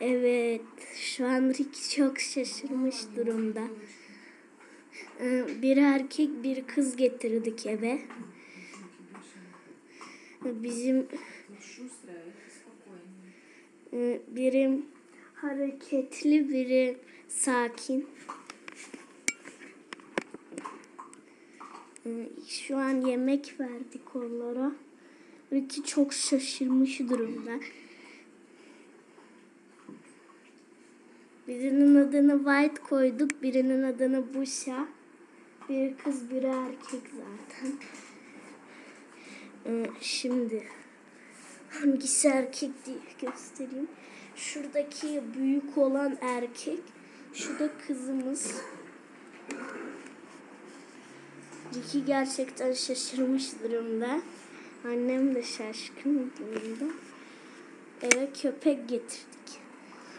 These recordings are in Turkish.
Evet, şu an Rick çok şaşırmış durumda. Ee, Bir erkek bir kız getirdik eve. Bizim e, biri hareketli, biri sakin. Ee, Şu an yemek verdik onlara. Ricky çok şaşırmış durumda. Birinin adını White koyduk, birinin adını Busha. Bir kız, biri erkek zaten. Ee, şimdi hangisi erkek diye göstereyim. Şuradaki büyük olan erkek, şu da kızımız. Ricky gerçekten şaşırmış durumda. Annem de şaşkın durumda. Eve köpek getirdik.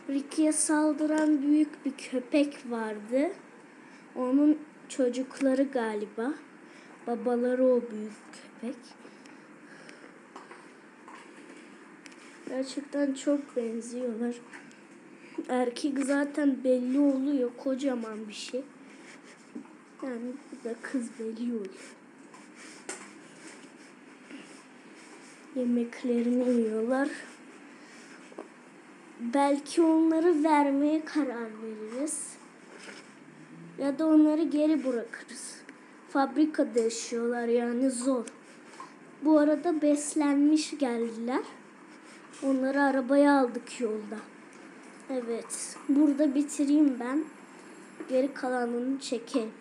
Ricky'ye saldıran büyük bir köpek vardı. Onun çocukları galiba. Babaları o büyük köpek. Gerçekten çok benziyorlar. Erkek zaten belli oluyor. Kocaman bir şey. Yani bu da kız belli oluyor. Yemeklerini yiyorlar. Belki onları vermeye karar veririz. Ya da onları geri bırakırız. Fabrikada yaşıyorlar yani zor. Bu arada beslenmiş geldiler. Onları arabaya aldık yolda. Evet. Burada bitireyim ben. Geri kalanını çekeyim.